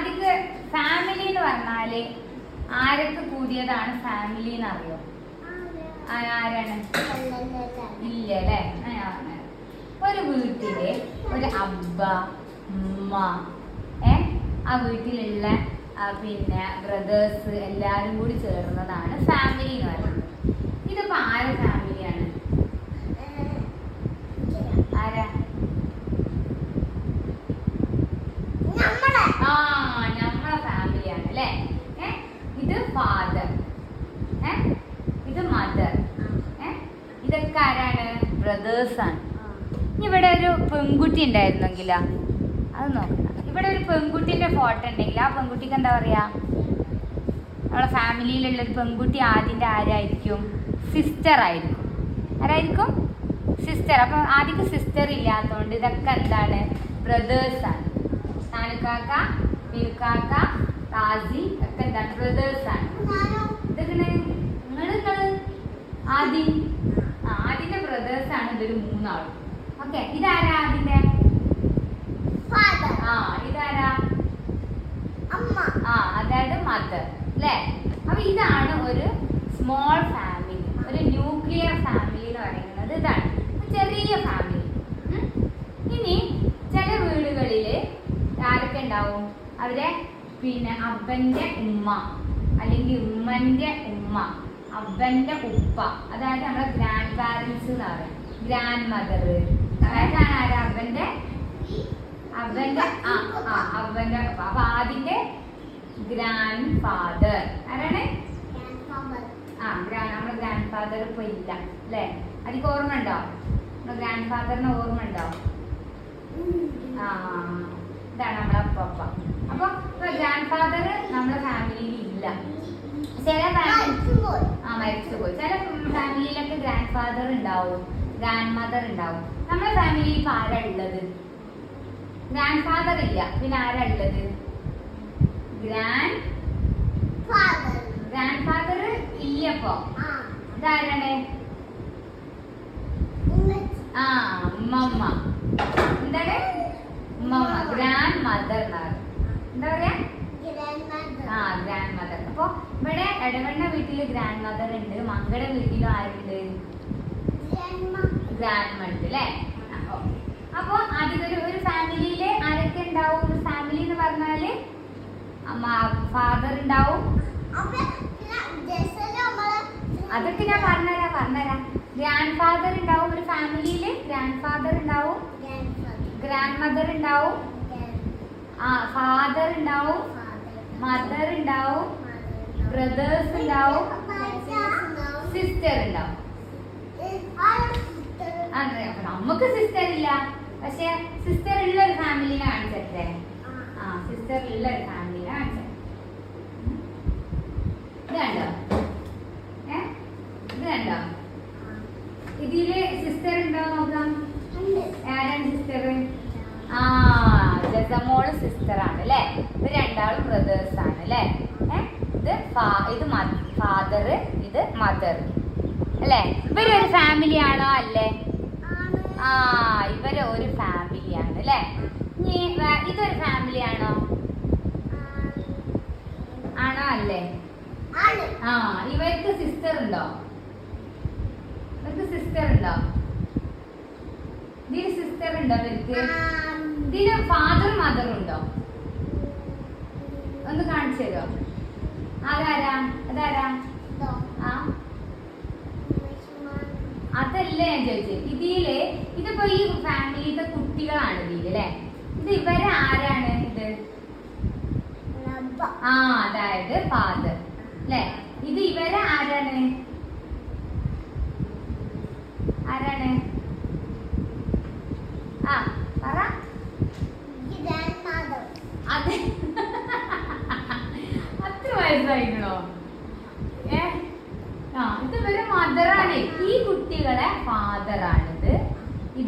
ആദ്യത്തെ ഫാമിലി എന്ന് പറഞ്ഞാൽ ആരൊക്കെ കൂടിയതാണ് ഫാമിലി എന്ന് അറിയോ ആരാണ്? ഇല്ല അല്ലേ ഒരു വീട്ടിലെ ഒരു അബ്ബ ഉമ്മ ഏ? ആ വീട്ടിലുള്ള പിന്നെ ബ്രദേഴ്സ് എല്ലാരും കൂടി ചേർന്നതാണ് ഫാമിലി എന്ന് പറയുന്നത്. ഇതിപ്പോ ആരെ ഫാമിലിയാണ് ആരാ ആ നമ്മളെ ഫാമിലിയാണ് അല്ലേ ഏ ഇത് ഫാദർ ഏ ഇത് മദർ ഏ ഇതൊക്കെ ആരാണ് ബ്രദേഴ്സ് ആണ് ഇവിടെ ഒരു പെൺകുട്ടി ഉണ്ടായിരുന്നെങ്കിലാ? അത് നോക്കണം ഇവിടെ ഒരു പെൺകുട്ടിന്റെ ഫോട്ടോ ഉണ്ടെങ്കിൽ ആ പെൺകുട്ടിക്ക് എന്താ പറയാ? നമ്മളെ ഫാമിലിയിലുള്ള ഒരു പെൺകുട്ടി ആദ്യന്റെ ആരായിരിക്കും? സിസ്റ്റർ ആയിരിക്കും. ആരായിരിക്കും? സിസ്റ്റർ അപ്പൊ ആദ്യക്ക് സിസ്റ്റർ ഇല്ലാത്തതുകൊണ്ട് ഇതൊക്കെ എന്താണ്? ബ്രദേഴ്സ് ആണ്. നാലുക്കാക്ക മിനുക്കാക്ക റാസി ഒക്കെ എന്താണ്? ബ്രദേഴ്സ് ആണ്. ഇതൊക്കെ നിങ്ങൾ നിങ്ങൾ ആദ്യം. ഇതൊരു മൂന്നാളും. ഓക്കെ ഇതാരാ അതിന്റെ ആ ഇതാരാ? അമ്മ. ആ അതായത് മദർ അല്ലേ അപ്പൊ ഇതാണ് ഒരു സ്മോൾ ഫാമിലി ഒരു ന്യൂക്ലിയർ ഫാമിലി എന്ന് പറയുന്നത് ഇതാണ്. ഒരു ചെറിയ ഫാമിലി ഇനി ചില വീടുകളിൽ ആരൊക്കെ ഉണ്ടാവും? അവരെ പിന്നെ അപ്പന്റെ ഉമ്മ അല്ലെങ്കിൽ ഉമ്മന്റെ ഉമ്മ അപ്പന്റെ ഉപ്പ. അതായത് നമ്മുടെ ഗ്രാൻഡ് പാരൻസ് എന്ന് പറയും. ഗ്രാൻഡ് മദർ അതായത് ആരാ? അവന്റെ അവന്റെ ആ ആ അവന്റെ അപ്പൊ ആദിന്റെ ഗ്രാൻഡ് ഫാദർ ആരാണ് ആ ഗ്രാ നമ്മുടെ ഗ്രാൻഡ് ഫാദർ ഇപ്പൊ ഇല്ല അല്ലേ? അതിക്ക് ഓർമ്മ ഉണ്ടോ? നമ്മുടെ ഗ്രാൻഡ് ഫാദറിന് ഓർമ്മ ഉണ്ടോ? ആ ഇതാണ് നമ്മുടെ അപ്പ അപ്പൊ ഗ്രാൻഡ് ഫാദർ നമ്മുടെ ഫാമിലിയിൽ ഇല്ല. ചില ഫാമിലി ആ മരിച്ചുപോയി. ചില ഫാമിലിയിലൊക്കെ ഗ്രാൻഡ് ഫാദർ ഉണ്ടാവും. ഗ്രാൻഡ് മദർ ഉണ്ടാവും. നമ്മുടെ ഫാമിലിയിൽ ഇപ്പൊ ആരാ ഉള്ളത്? ഗ്രാൻഡ് ഫാദർ ഇല്ല. പിന്നെ ആരാ ഉള്ളത്? ഗ്രാൻഡ് ഗ്രാൻഡ് ഫാദർ ഇല്ലപ്പോ ഇതാരാണ്? ആ ഉമ്മമ്മ. എന്താണ്? ഉമ്മമ്മ. ഗ്രാൻഡ് മദർ എന്നാണ് എന്താ പറയാ? ആ ഗ്രാൻഡ് മദർ അപ്പൊ ഇവിടെ എടവണ്ണ വീട്ടിൽ ഗ്രാൻഡ് മദർ ഉണ്ട്. മങ്കട വീട്ടിലും ആരുണ്ട്? ഗ്രാൻഡ് മദർ അല്ലേ അപ്പൊ അതിലൊരു ഒരു ഫാമിലിയിൽ ആരൊക്കെ ഉണ്ടാവും? ഒരു ഫാമിലി എന്ന് പറഞ്ഞാൽ അമ്മ ഫാദർ ഉണ്ടാവും. അതൊക്കെ ഞാൻ പറഞ്ഞുതരാം പറഞ്ഞുതരാം. ഗ്രാൻഡ് ഫാദർ ഉണ്ടാവും ഒരു ഫാമിലിയിൽ. ഗ്രാൻഡ് ഫാദർ ഉണ്ടാവും. ഗ്രാൻഡ് മദർ ഉണ്ടാവും. ആ ഫാദർ ഉണ്ടാവും. മദർ ഉണ്ടാവും. ബ്രദേഴ്സ് ഉണ്ടാവും. സിസ്റ്റർ ഉണ്ടാവും. അപ്പൊ നമുക്ക് സിസ്റ്റർ ഇല്ല. പക്ഷെ സിസ്റ്റർ ഉള്ള ഒരു ഫാമിലിനെ കാണിച്ചേ ആ സിസ്റ്റർ ഉള്ള ഒരു ഫാമിലിനെ കാണിച്ചേ ഇത് കണ്ടോ? ഏ? ഇത് കണ്ടോ? ഇതിൽ സിസ്റ്റർ ഉണ്ടോ നോക്കാം? ആരാണ് സിസ്റ്റർ ആ. ജസമോൾ സിസ്റ്റർ ആണ് അല്ലേ? ഇത് രണ്ടാളും ബ്രദേഴ്സ് ആണ് അല്ലേ? ഇത് ഇത് ഫാദർ ഇത് മദർ അല്ലേ? ഇവരൊരു ഫാമിലി ആണോ അല്ലേ? ആ ഇവർ ഒരു ഫാമിലിയാണ് അല്ലേ? ഇതൊരു ഫാമിലി ആണോ? ആണോ അല്ലേ? ആ ഇവർക്ക് സിസ്റ്റർ ഉണ്ടോ? ഇവർക്ക് സിസ്റ്റർ ഉണ്ടോ? ഇതിന് സിസ്റ്റർ ഉണ്ടോ ഇവർക്ക്? ഇതിന് ഫാദർ മദർ ഉണ്ടോ? ഒന്ന് കാണിച്ചു തരുമോ അതാരാ അതാരാ ആ അതല്ല ഞാൻ ചോദിച്ചത് ഇതിൽ ഇതിപ്പോ ഈ ഫാമിലിയിലത്തെ കുട്ടികളാണ് ഇതിൽ അല്ലെ? ഇത് ഇവരെ ആരാണ് ഇത്? ആ അതായത് ഫാദർ അല്ലെ? ഇത് ഇവരെ ആരാണ്? ആരാണ്? ആ പറ. അതെ. അത്ര വയസ്സായിക്കണോ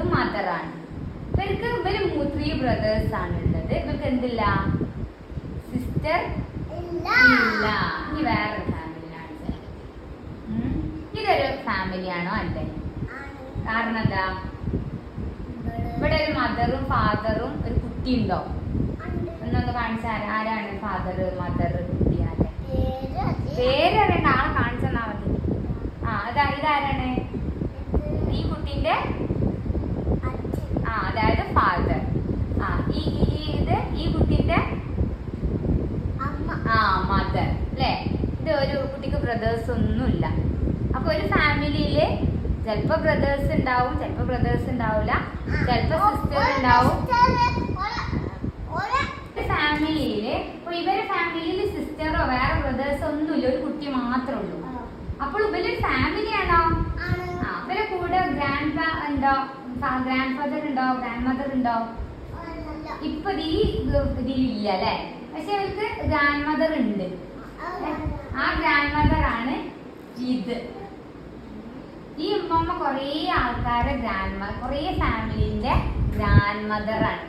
ഇത് മദറാണ് ഇവർക്ക് ഇവർ ത്രീ ബ്രദേഴ്സ് ആണ് ഉള്ളത് ഇവർക്ക് എന്തില്ല? സിസ്റ്റർ ഇല്ല. ഇനി വേറൊരു ഫാമിലിയാണ് ഇതൊരു ഫാമിലിയാണോ അല്ലേ? കാരണം എന്താ? ഇവിടെ ഒരു മദറും ഫാദറും ഒരു കുട്ടി ഉണ്ടോ. എന്നൊന്ന് കാണിച്ചാൽ ആരാണ് ഫാദർ മദർ കുട്ടി പേര് അറിയണ്ട. ആളെ കാണിച്ചെന്നാ മതി. ആ അതാ ഇതാരാണ്? ഈ കുട്ടീന്റെ അതായത് ഫാദർ ആ ഈ ഇത് ഈ കുട്ടീന്റെ ആ മദർ അല്ലേ ഇത് ഒരു കുട്ടിക്ക് ബ്രദേഴ്സ് ഒന്നുമില്ല. അപ്പൊ ഒരു ഫാമിലിയിൽ ചിലപ്പോ ബ്രദേഴ്സ് ഉണ്ടാവും ചിലപ്പോ ബ്രദേഴ്സ് ഉണ്ടാവില്ല ചിലപ്പോ സിസ്റ്റർ ഉണ്ടാവും. ഫാമിലിയിൽ ഇപ്പൊ ഇവരെ ഫാമിലിയിൽ സിസ്റ്ററോ വേറെ ബ്രദേഴ്സോ ഒന്നുമില്ല. ഒരു കുട്ടി മാത്രമേ ഉള്ളൂ. അപ്പോൾ ഇവരൊരു ഫാമിലി ആണോ? ഉണ്ടോ ഗ്രാൻഡ് ഫാദർ ഉണ്ടോ ഗ്രാൻഡ് മദർ ഉണ്ടോ ഇപ്പൊ ഈ ഇതിലില്ല അല്ലെ? പക്ഷെ അവർക്ക് ഗ്രാൻഡ് മദർ ഉണ്ട് ആ ഗ്രാൻഡ് മദർ ആണ് ഇത്. ഈ ഉമ്മമ്മ കുറേ ആൾക്കാരുടെ ഗ്രാൻഡ് മദർ കുറേ ഫാമിലിന്റെ ഗ്രാൻഡ് മദർ ആണ്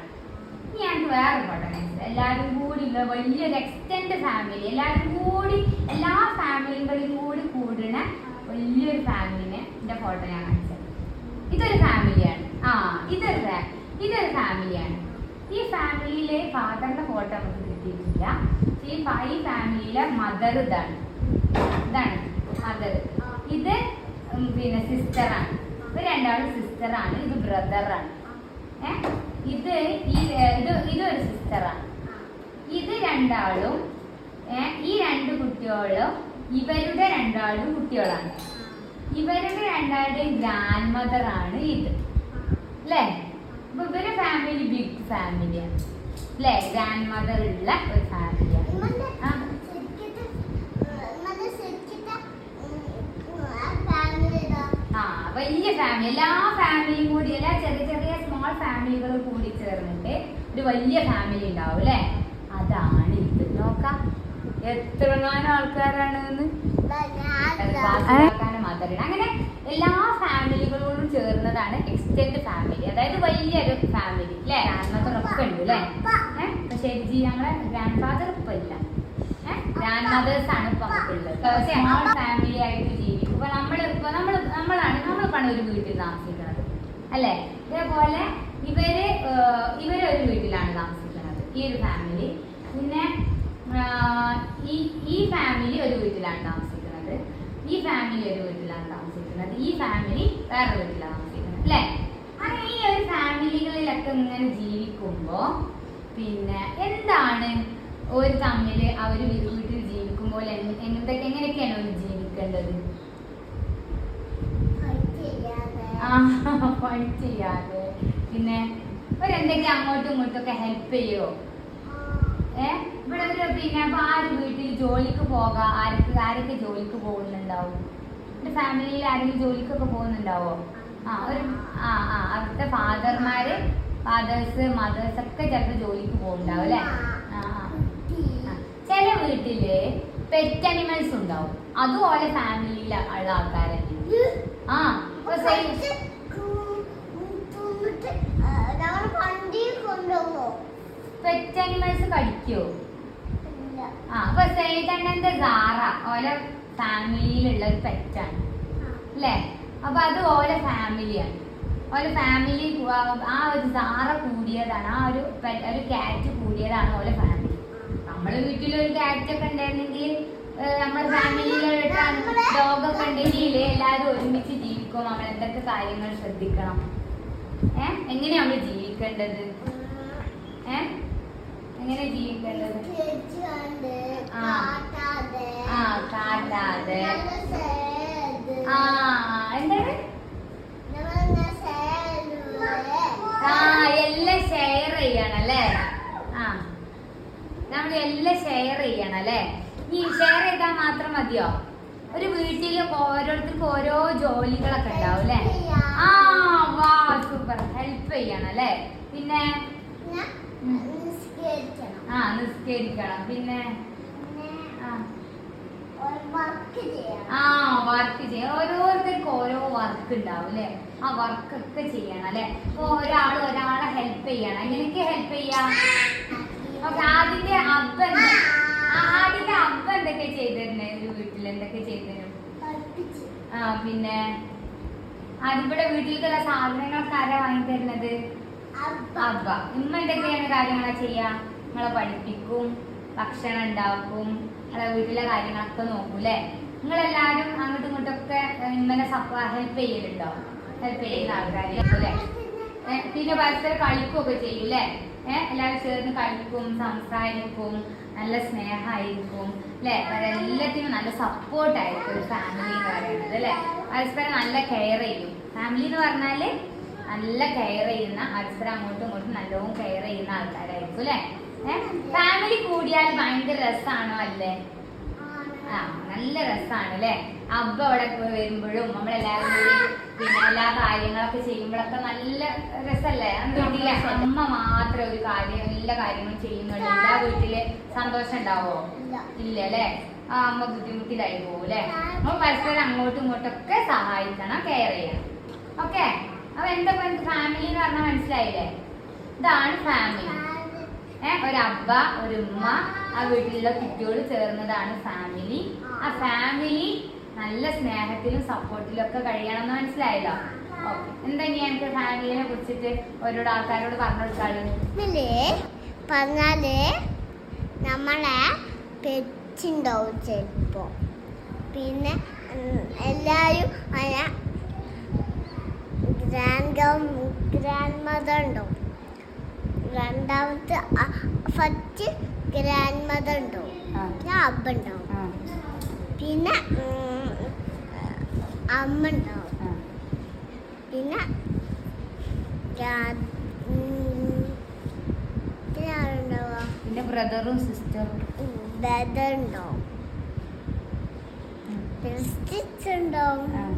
ഞങ്ങൾക്ക് വേറെ പഠനം എല്ലാവരും കൂടി വലിയൊരു എക്സ്റ്റെൻഡ് ഫാമിലി എല്ലാവരും കൂടി എല്ലാ ഫാമിലികളും കൂടി കൂടുന്ന വലിയൊരു ഫാമിലിനെ എന്റെ ഫോട്ടോ ഞാൻ കാണിച്ചത് ഇതൊരു ഫാമിലിയാണ് ആ ഇതൊരു ഇതൊരു ഫാമിലിയാണ് ഈ ഫാമിലിയിലെ ഫാദറിന്റെ ഫോട്ടോ നമുക്ക് കിട്ടിയിട്ടില്ല. ഈ ഈ ഫാമിലിയിലെ മദർ ഇതാണ്. ഇതാണ് മദർ ഇത് പിന്നെ സിസ്റ്ററാണ് ഇവർ രണ്ടാളും സിസ്റ്ററാണ് ഇത് ബ്രദറാണ് ഏ? ഇത് ഈ ഇത് ഇതൊരു സിസ്റ്ററാണ് ഇത് രണ്ടാളും ഈ രണ്ട് കുട്ടികളും ഇവരുടെ രണ്ടാളും കുട്ടികളാണ്. ഇവരുടെ രണ്ടാളുടെ ഗ്രാൻഡ് മദർ ആണ് ഇത്. അല്ലേ അപ്പൊ ഇവരുടെ ഫാമിലി ബിഗ് ഫാമിലിയാണ് അല്ലേ ഗ്രാൻഡ് മദർ ഉള്ള ഒരു ഫാമിലിയാണ് ആ. വലിയ ഫാമിലി എല്ലാ ഫാമിലിയും കൂടി എല്ലാ ചെറിയ ചെറിയ സ്മോൾ ഫാമിലികൾ കൂടി ചേർന്നിട്ട് ഒരു വലിയ ഫാമിലി ഉണ്ടാവും അല്ലേ അതാണ് ഇത്. നോക്കാം. എത്ര ആൾക്കാരാണ് മദറിന് അങ്ങനെ എല്ലാ ഫാമിലികളോടും ചേർന്നതാണ് എക്സ്റ്റെൻഡ് ഫാമിലി അതായത് വലിയൊരു ഫാമിലി അല്ലേ ഗ്രാൻഡ് മദർ ഒക്കെ ഉണ്ട് അല്ലേ ഏഹ് പക്ഷേ ജി ഞങ്ങളെ ഗ്രാൻഡ് ഫാദർ ഇപ്പൊ ഇല്ല. ഗ്രാൻഡ് മദേഴ്സ് ആണ് ഇപ്പൊ നമുക്കുള്ളത് സ്മോൾ ഫാമിലി ആയിട്ട് ജീവിക്കും. ഇപ്പൊ നമ്മൾ ഇപ്പൊ നമ്മൾ നമ്മളാണ് നമ്മളിപ്പാണ് ഒരു വീട്ടിൽ താമസിക്കുന്നത്. അല്ലേ? ഇതേപോലെ ഇവർ ഇവർ ഒരു വീട്ടിലാണ് താമസിക്കുന്നത്. ഈ ഒരു ഫാമിലി പിന്നെ ഈ ഈ ഫാമിലി ഒരു വീട്ടിലാണ് താമസിക്കുന്നത്. ഈ ഫാമിലി ഒരു വീട്ടിലാണ് താമസിക്കുന്നത്. ഈ ഫാമിലി വേറെ വീട്ടിലാണ് താമസിക്കുന്നത്. അല്ലേ? അങ്ങനെ ഈ ഒരു ഫാമിലികളിലൊക്കെ ഇങ്ങനെ ജീവിക്കുമ്പോ പിന്നെ എന്താണ് ഒരു തമ്മിൽ അവർ വീട്ടിൽ ജീവിക്കുമ്പോൾ എന്ത്- എന്തൊക്കെ എങ്ങനെയൊക്കെയാണ് അവർ ജീവിക്കേണ്ടത്? ഫൈറ്റ് ചെയ്യാതെ. പിന്നെ അവരെന്തൊക്കെ അങ്ങോട്ടും ഇങ്ങോട്ടും ഒക്കെ ഹെൽപ്പ് ചെയ്യോ? ഏ? ഇവിടെ ഒരു പിന്നെ അപ്പൊ ആര് വീട്ടിൽ ജോലിക്ക് പോകാം? ആർക്ക് ആരൊക്കെ ജോലിക്ക് പോകുന്നുണ്ടാവും? എന്റെ ഫാമിലിയിൽ ആരെങ്കിലും ജോലിക്കൊക്കെ പോകുന്നുണ്ടാവോ? ആ ഒരു ആ ആ അവിടുത്തെ ഫാദർമാര് ഫാദേഴ്സ് മദേഴ്സ് ഒക്കെ ചിലപ്പോൾ ജോലിക്ക് പോകുന്നുണ്ടാവും അല്ലേ? ആ. ചില വീട്ടിൽ പെറ്റ് അനിമൽസ് ഉണ്ടാവും. അതുപോലെ ഫാമിലിയിൽ ഉള്ള ആൾക്കാരെ ആ ഇപ്പൊ സെയിം പെറ്റ് അനിമൽസ് കടിക്കോ? ആ അപ്പൊ സേതണ്ണന്റെ സാറ ഓലെ ഫാമിലിയിലുള്ള ഒരു പെറ്റാണ് അല്ലേ അപ്പൊ അത് ഓലെ ഫാമിലിയാണ് ഓലെ ഫാമിലി ആ ഒരു സാറ കൂടിയതാണ് ആ ഒരു ഒരു ക്യാറ്റ് കൂടിയതാണ് ഓലെ ഫാമിലി നമ്മളെ വീട്ടിൽ ഒരു ക്യാറ്റ് ഒക്കെ ഉണ്ടായിരുന്നെങ്കിൽ ഏഹ്, നമ്മുടെ ഫാമിലിയിൽ ഡോഗൊക്കെ ഉണ്ടെങ്കിൽ എല്ലാവരും ഒരുമിച്ച് ജീവിക്കും നമ്മൾ എന്തൊക്കെ കാര്യങ്ങൾ ശ്രദ്ധിക്കണം? ഏഹ് എങ്ങനെയാ നമ്മൾ ജീവിക്കേണ്ടത്? ഏ? എങ്ങനെ ജീവിക്കേണ്ടത്? ആ. കാട്ടാതെ ആ എന്താണ്? ആ എല്ലാം ഷെയർ ചെയ്യണം അല്ലേ ആ. നമ്മൾ എല്ലാം ഷെയർ ചെയ്യണം അല്ലേ ഈ ഷെയർ ചെയ്താൽ മാത്രം മതിയോ? ഒരു വീട്ടിൽ ഓരോരുത്തർക്കും ഓരോ ജോലികളൊക്കെ ഉണ്ടാവും അല്ലേ? ആ വാ സൂപ്പർ ഹെൽപ്പ് ചെയ്യണം അല്ലേ? പിന്നെ? ആ നിസ്കരിക്കണം. പിന്നെ? ആ. വർക്ക് ചെയ്യാം ഓരോരുത്തർക്ക് ഓരോ വർക്ക് ഉണ്ടാവും അല്ലെ? ആ വർക്ക് ഒക്കെ ചെയ്യണം അല്ലെ? അപ്പൊ ഒരാൾ ഒരാളെ ഹെൽപ്പ് ചെയ്യണം. എങ്ങനെയൊക്കെ ഹെൽപ്പ് ചെയ്യാം? ഓക്കെ ആദ്യത്തെ അബ്ബ ആദ്യത്തെ അബ്ബ എന്തൊക്കെ ചെയ്തിരുന്നേ? ഒരു വീട്ടിൽ എന്തൊക്കെ ചെയ്തിരുന്നു? ആ പിന്നെ? അതിവിടെ വീട്ടിലേക്കുള്ള സാധനങ്ങളൊക്കെ ആരാ വാങ്ങി തരുന്നത് അബ്ബ എന്തൊക്കെയാണ് കാര്യങ്ങളെ ചെയ്യാ? നമ്മളെ പഠിപ്പിക്കും ഭക്ഷണം ഉണ്ടാക്കും നിങ്ങളെ വീട്ടിലെ കാര്യങ്ങളൊക്കെ നോക്കും അല്ലേ എല്ലാരും അങ്ങോട്ടും ഇങ്ങോട്ടൊക്കെ ഇമ്മനെ ഹെൽപ്പ് ചെയ്യലുണ്ടോ? ഹെൽപ്പ് ചെയ്യുന്ന ഏഹ്, പിന്നെ പരസ്പരം കളിക്കുകയൊക്കെ ചെയ്യും അല്ലേ ഏഹ് എല്ലാവരും ചേർന്ന് കളിക്കും സംസാരിക്കും നല്ല സ്നേഹമായിരിക്കും അല്ലേ എല്ലാത്തിനും നല്ല സപ്പോർട്ടായിരിക്കും ഒരു ഫാമിലി എന്ന് പറയുന്നത് അല്ലേ പരസ്പരം നല്ല കെയർ ചെയ്യും. ഫാമിലി എന്ന് പറഞ്ഞാൽ നല്ല കെയർ ചെയ്യുന്ന പരസ്പരം അങ്ങോട്ടും ഇങ്ങോട്ടും നല്ലോണം കെയർ ചെയ്യുന്ന ആൾക്കാരായിരിക്കും അല്ലേ? ഫാമിലി കൂടിയാൽ ഭയങ്കര രസമാണോ അല്ലേ? ആ നല്ല രസമാണ് അല്ലേ? അബ്ബ അവിടെ പോയി വരുമ്പോഴും നമ്മളെല്ലാവരും കൂടി പിന്നെ എല്ലാ കാര്യങ്ങളൊക്കെ ചെയ്യുമ്പോഴൊക്കെ നല്ല രസല്ലേ? അന്ന് വീട്ടിലെ അമ്മ മാത്രം ഒരു കാര്യം എല്ലാ കാര്യങ്ങളും ചെയ്യുന്നുണ്ട് എല്ലാ വീട്ടിൽ സന്തോഷം ഉണ്ടാവോ? ഇല്ല. അല്ലേ? ആ അമ്മ ബുദ്ധിമുട്ടിലായി പോകും അല്ലേ? നമ്മൾ പരസ്പരം അങ്ങോട്ടും ഇങ്ങോട്ടും ഒക്കെ സഹായിക്കണം കെയർ ചെയ്യണം. ഓക്കെ അപ്പൊ എന്താ ഫാമിലി എന്ന് പറഞ്ഞാൽ മനസ്സിലായില്ലേ? ഇതാണ് ഫാമിലി ഏ ഒരു അബ്ബ ഒരു ഉമ്മ ആ വീട്ടിലുള്ള കുട്ടിയോട് ചേർന്നതാണ് ഫാമിലി ആ ഫാമിലി നല്ല സ്നേഹത്തിലും സപ്പോർട്ടിലും ഒക്കെ കഴിയണം എന്ന് മനസ്സിലായല്ലോ? ഓക്കെ. എന്താ ഇനി എനിക്ക് ഫാമിലിനെ കുറിച്ചിട്ട് ഓരോട് ആൾക്കാരോട് പറഞ്ഞു കൊടുക്കാൾ പറഞ്ഞാൽ നമ്മളെ പെറ്റുണ്ടാവും ചിലപ്പോ. പിന്നെ എല്ലാരും ഗ്രാൻഡ് ഗ്രാൻഡ് മദർ ഉണ്ടാവും രണ്ടാമത്തെ ഫസ്റ്റ് ഗ്രാൻഡ് മദർ ഉണ്ടാവും പിന്നെ അബ്ബ ഉണ്ടാവും പിന്നെ അമ്മ ഉണ്ടാവും പിന്നെ പിന്നെ ബ്രദറും സിസ്റ്ററും. ബ്രദർ ഉണ്ടാവും സിസ്റ്റർ ഉണ്ടാവും